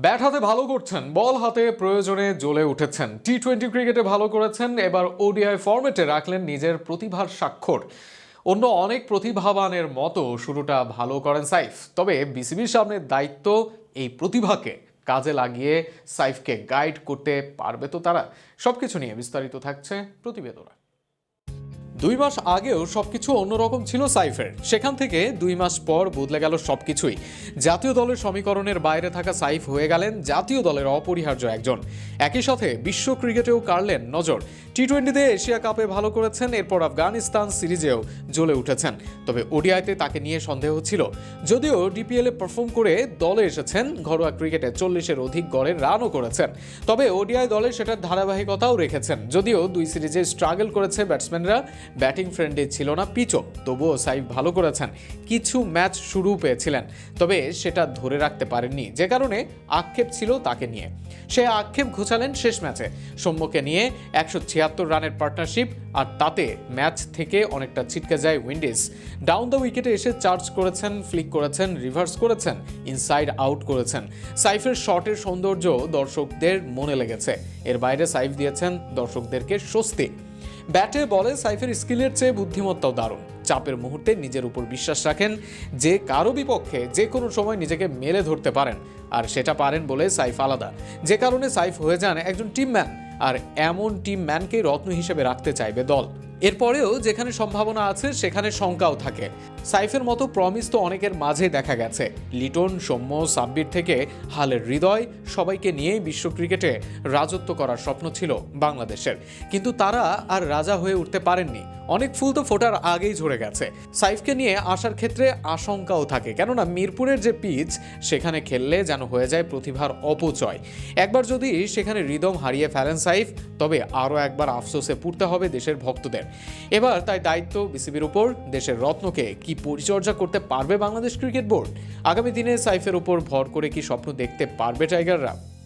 Bat হাতে ভালো করছেন, বল হাতে প্রয়োজনে জ্বলে উঠেছেন। টি টোয়েন্টি ক্রিকেটে ভালো করেছেন, এবার ওডিআই ফরম্যাটে রাখলেন নিজের প্রতিভার স্বাক্ষর। অন্য অনেক প্রতিভাবানের মতো শুরুটা ভালো করেন সাইফ। তবে বিসিবির সামনে দায়িত্ব এই প্রতিভাকে। কাজে লাগিয়ে সাইফকে গাইড করতে পারবে তো তারা। সবকিছু নিয়ে বিস্তারিত থাকছে প্রতিবেদনা। দুই মাস আগেও সবকিছু অন্যরকম ছিল সাইফের। সেখান থেকে দুই মাস পর বদলে গেল সবকিছুই। জাতীয় দলের সমীকরণের বাইরে থাকা সাইফ হয়ে গেলেন জাতীয় দলের অপরিহার্য একজন। একই সাথে বিশ্ব ক্রিকেটেও কাড়লেন নজর। টি টোয়েন্টিতে এশিয়া কাপে ভালো করেছেন, এরপর আফগানিস্তান সিরিজেও জ্বলে উঠেছেন। তবে ওডিআইতে তাকে নিয়ে সন্দেহ ছিল। যদিও ডিপিএলে পারফর্ম করে দলে এসেছেন, ঘরোয়া ক্রিকেটে চল্লিশের অধিক গড়ের রানও করেছেন। তবে ওডিআই দলে সেটার ধারাবাহিকতাও রেখেছেন। যদিও দুই সিরিজে স্ট্রাগল করেছে ব্যাটসম্যানরা ব্যাটিং ফ্রেন্ডলি ছিল না পিচও তবুও সাইফ ভালো করেছেন। কিছু ম্যাচ শুরু পেয়েছিলেন, তবে সেটা ধরে রাখতে পারেননি। যে কারণে আক্ষেপ ছিল তাকে নিয়ে। সে আক্ষেপ ঘোচালেন শেষ ম্যাচে। সৌম্যকে নিয়ে একশো ছিয়াত্তর রানের পার্টনারশিপ, আর তাতে ম্যাচ থেকে অনেকটা ছিটকে যায় উইন্ডিজ। ডাউন দ্য উইকেটে এসে চার্জ করেছেন, ফ্লিক করেছেন, রিভার্স করেছেন, ইনসাইড আউট করেছেন। সাইফের শটের সৌন্দর্য দর্শকদের মনে লেগেছে। এর বাইরে সাইফ দিয়েছেন দর্শকদেরকে স্বস্তি। ব্যাটে বলে সাইফের স্কিলের চেয়ে বুদ্ধিমত্তাও দারুণ। চাপের মুহূর্তে নিজের উপর বিশ্বাস রাখেন, যে কারও বিপক্ষে যে কোনো সময় নিজেকে মেলে ধরতে পারেন, আর সেটা পারেন বলে সাইফ আলাদা। যে কারণে সাইফ হয়ে যান একজন টিম ম্যান, আর এমন টিম ম্যানকেই রত্ন হিসেবে রাখতে চাইবে দল। এরপরেও যেখানে সম্ভাবনা আছে, সেখানে শঙ্কাও থাকে। সাইফের মতো প্রমিস তো অনেকের মাঝে দেখা গেছে। লিটন, সৌম্য, সাব্বির থেকে হালের হৃদয় সবাইকে নিয়েই বিশ্ব ক্রিকেটে রাজত্ব করার স্বপ্ন ছিল বাংলাদেশের। কিন্তু তারা আর রাজা হয়ে উঠতে পারেননি। অনেক ফুল তো ফোটার আগেই ঝরে গেছে। সাইফকে নিয়ে আসার ক্ষেত্রে আশঙ্কাও থাকে। কেননা মিরপুরের যে পিচ, সেখানে খেললে যেন হয়ে যায় প্রতিভার অপচয়। একবার যদি সেখানে রিদম হারিয়ে ফেলেন সাইফ, তবে আরও একবার আফসোসে পড়তে হবে দেশের ভক্তদের। এবার তাই দায়িত্ব বিসিবির উপর দেশের রত্নকে কি পরিচর্যা করতে পারবে বাংলাদেশ ক্রিকেট বোর্ড? আগামী দিনে সাইফের উপর ভর করে কি স্বপ্ন দেখতে পারবে টাইগাররা?